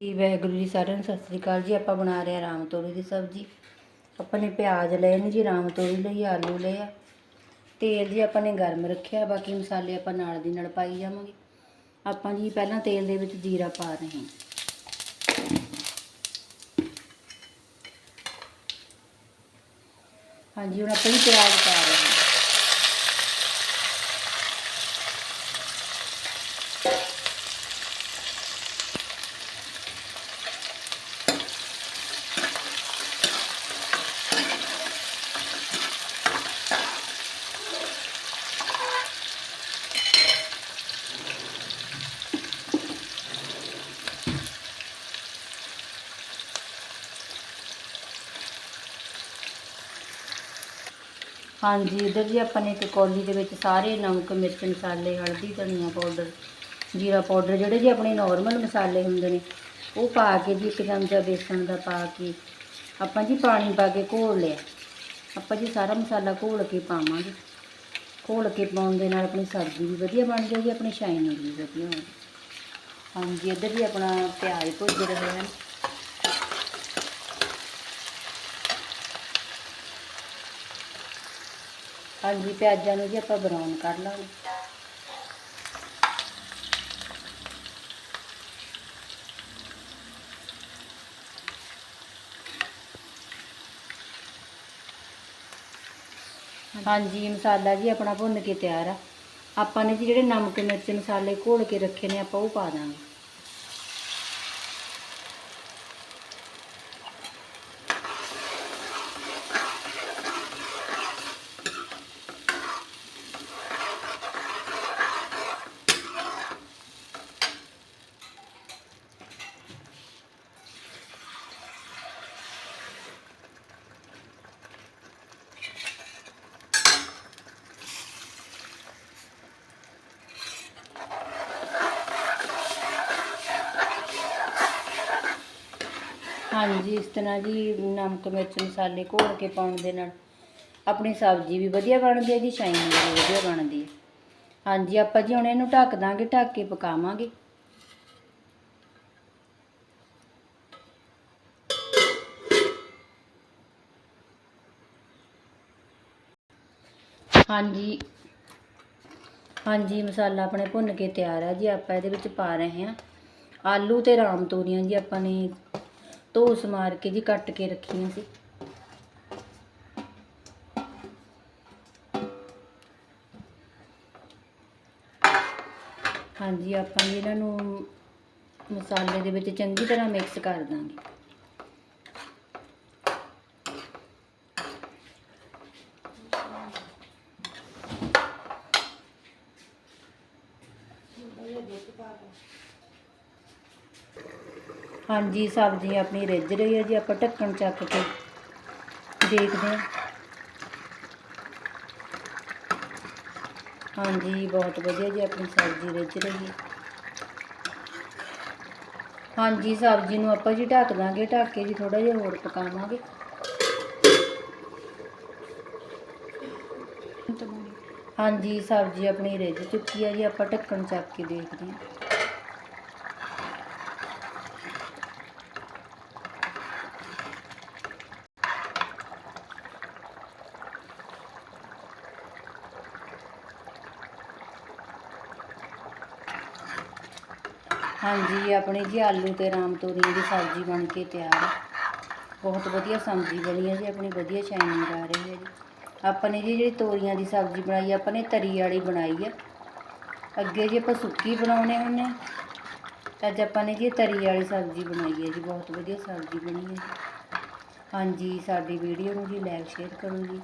ਜੀ, ਵਾਹਿਗੁਰੂ ਜੀ, ਸਾਰਿਆਂ ਨੂੰ ਸਤਿ ਸ੍ਰੀ ਅਕਾਲ ਜੀ। ਆਪਾਂ ਬਣਾ ਰਹੇ ਹਾਂ ਰਾਮ ਤੋਰੀ ਦੀ ਸਬਜ਼ੀ। ਆਪਾਂ ਨੇ ਪਿਆਜ਼ ਲਏ ਨੇ ਜੀ, ਰਾਮ ਤੋਰੀ ਲਈ, ਆਲੂ ਲਏ ਆ। ਤੇਲ ਜੀ ਆਪਾਂ ਨੇ ਗਰਮ ਰੱਖਿਆ, ਬਾਕੀ ਮਸਾਲੇ ਆਪਾਂ ਨਾਲ ਦੀ ਨਾਲ ਪਾਈ ਜਾਵਾਂਗੇ। ਆਪਾਂ ਜੀ ਪਹਿਲਾਂ ਤੇਲ ਦੇ ਵਿੱਚ ਜੀਰਾ ਪਾ ਰਹੇ ਹਾਂ। ਹਾਂਜੀ, ਹੁਣ ਆਪਾਂ ਜੀ ਪਿਆਜ਼ ਪਾ ਰਹੇ ਹਾਂ। ਹਾਂਜੀ, ਇੱਧਰ ਜੀ ਆਪਾਂ ਨੇ ਇੱਕ ਕੌਲੀ ਦੇ ਵਿੱਚ ਸਾਰੇ ਨਮਕ, ਮਿਰਚ, ਮਸਾਲੇ, ਹਲਦੀ, ਧਨੀਆ ਪਾਊਡਰ, ਜੀਰਾ ਪਾਊਡਰ ਜਿਹੜੇ ਜੀ ਆਪਣੇ ਨਾਰਮਲ ਮਸਾਲੇ ਹੁੰਦੇ ਨੇ, ਉਹ ਪਾ ਕੇ ਜੀ ਇੱਕ ਚਮਚਾ ਬੇਸਣ ਦਾ ਪਾ ਕੇ ਆਪਾਂ ਜੀ ਪਾਣੀ ਪਾ ਕੇ ਘੋਲ ਲਿਆ। ਆਪਾਂ ਜੀ ਸਾਰਾ ਮਸਾਲਾ ਘੋਲ ਕੇ ਪਾਵਾਂਗੇ। ਘੋਲ ਕੇ ਪਾਉਣ ਦੇ ਨਾਲ ਆਪਣੀ ਸਬਜ਼ੀ ਵੀ ਵਧੀਆ ਬਣ ਜਾਏਗੀ ਆਪਣੀ ਸ਼ਾਈਨਿੰਗ ਵੀ ਵਧੀਆ ਹੋਵੇਗੀ ਹਾਂਜੀ, ਇੱਧਰ ਵੀ ਆਪਣਾ ਪਿਆਜ਼ ਭੁੱਜ ਰਹੇ ਹਨ। ਹਾਂਜੀ, ਪਿਆਜ਼ਾਂ ਨੂੰ ਜੀ ਆਪਾਂ ਬਰਾਊਨ ਕਰ ਲਾਂਗੇ। ਹਾਂਜੀ, ਮਸਾਲਾ ਜੀ ਆਪਣਾ ਭੁੰਨ ਕੇ ਤਿਆਰ ਆ। ਆਪਾਂ ਨੇ ਜੀ ਜਿਹੜੇ ਨਮਕ, ਮਿਰਚ ਮਸਾਲੇ ਘੋਲ ਕੇ ਰੱਖੇ ਨੇ, ਆਪਾਂ ਉਹ ਪਾ ਦਾਂਗੇ। ਹਾਂਜੀ, ਇਸ ਤਰ੍ਹਾਂ ਜੀ ਨਮਕ, ਮਿਰਚ, ਮਸਾਲੇ ਘੋਲ ਕੇ ਪਾਉਣ ਦੇ ਨਾਲ ਆਪਣੀ ਸਬਜ਼ੀ ਵੀ ਵਧੀਆ ਬਣਦੀ ਹੈ ਜੀ ਸ਼ਾਈਨਿੰਗ ਵੀ ਵਧੀਆ ਬਣਦੀ ਹੈ। ਹਾਂਜੀ, ਆਪਾਂ ਜੀ ਹੁਣ ਇਹਨੂੰ ਢੱਕ ਦਾਂਗੇ, ਢੱਕ ਕੇ ਪਕਾਵਾਂਗੇ। ਹਾਂਜੀ ਹਾਂਜੀ, ਮਸਾਲਾ ਆਪਣੇ ਭੁੰਨ ਕੇ ਤਿਆਰ ਹੈ ਜੀ, ਆਪਾਂ ਇਹਦੇ ਵਿੱਚ ਪਾ ਰਹੇ ਹਾਂ। ਆਲੂ ਤੇ ਰਾਮ ਤੋਰੀਆਂ ਜੀ ਆਪਾਂ ਨੇ ਧੋਸ ਮਾਰ ਕੇ ਜੀ ਕੱਟ ਕੇ ਰੱਖੀਆਂ ਸੀ। ਹਾਂਜੀ, ਆਪਾਂ ਜੀ ਇਹਨਾਂ ਨੂੰ ਮਸਾਲੇ ਦੇ ਵਿੱਚ ਚੰਗੀ ਤਰ੍ਹਾਂ ਮਿਕਸ ਕਰ ਦਾਂਗੇ। ਹਾਂਜੀ ਸਬਜ਼ੀ ਆਪਣੀ ਰਿੱਝ ਰਹੀ ਹੈ ਜੀ, ਆਪਾਂ ਢੱਕਣ ਚੱਕ ਕੇ ਦੇਖਦੇ ਹਾਂ। ਹਾਂਜੀ, ਬਹੁਤ ਵਧੀਆ ਜੀ, ਆਪਣੀ ਸਬਜ਼ੀ ਰਿੱਝ ਰਹੀ ਹੈ। ਹਾਂਜੀ, ਸਬਜ਼ੀ ਨੂੰ ਆਪਾਂ ਜੀ ਢੱਕ ਦਾਂਗੇ, ਢੱਕ ਕੇ ਜੀ ਥੋੜਾ ਜਿਹਾ ਹੋਰ ਪਕਾਵਾਂਗੇ। ਹਾਂਜੀ, ਸਬਜ਼ੀ ਆਪਣੀ ਰਿੱਝ ਚੁੱਕੀ ਹੈ ਜੀ, ਆਪਾਂ ਢੱਕਣ ਚੱਕ ਕੇ ਦੇਖਦੇ ਹਾਂ। ਹਾਂਜੀ, ਆਪਣੀ ਜੀ ਆਲੂ ਤੇ ਰਾਮ ਤੋਰੀਆਂ ਦੀ ਸਬਜ਼ੀ ਬਣ ਕੇ ਤਿਆਰ ਹੈ ਬਹੁਤ ਵਧੀਆ ਸਬਜ਼ੀ ਬਣੀ ਹੈ ਜੀ, ਆਪਣੀ ਵਧੀਆ ਸ਼ਾਈਨਿੰਗ ਆ ਰਹੀ ਹੈ ਜੀ। ਆਪਾਂ ਨੇ ਜੀ ਜਿਹੜੀ ਤੋਰੀਆਂ ਦੀ ਸਬਜ਼ੀ ਬਣਾਈ ਆਪਾਂ ਨੇ ਤਰੀ ਵਾਲੀ ਬਣਾਈ ਹੈ ਅੱਗੇ ਜੀ ਆਪਾਂ ਸੁੱਕੀ ਬਣਾਉਣੇ ਹੁੰਦੇ ਆ, ਅੱਜ ਆਪਾਂ ਨੇ ਜੀ ਤਰੀ ਵਾਲੀ ਸਬਜ਼ੀ ਬਣਾਈ ਹੈ ਜੀ, ਬਹੁਤ ਵਧੀਆ ਸਬਜ਼ੀ ਬਣੀ ਹੈ ਜੀ। ਹਾਂਜੀ, ਸਾਡੀ ਵੀਡੀਓ ਨੂੰ ਜੀ ਲਾਈਕ ਸ਼ੇਅਰ ਕਰੋ ਜੀ।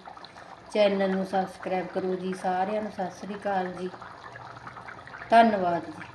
ਚੈਨਲ ਨੂੰ ਸਬਸਕ੍ਰਾਈਬ ਕਰੋ ਜੀ, ਸਾਰਿਆਂ ਨੂੰ ਸਤਿ ਸ੍ਰੀ ਅਕਾਲ ਜੀ। ਧੰਨਵਾਦ ਜੀ।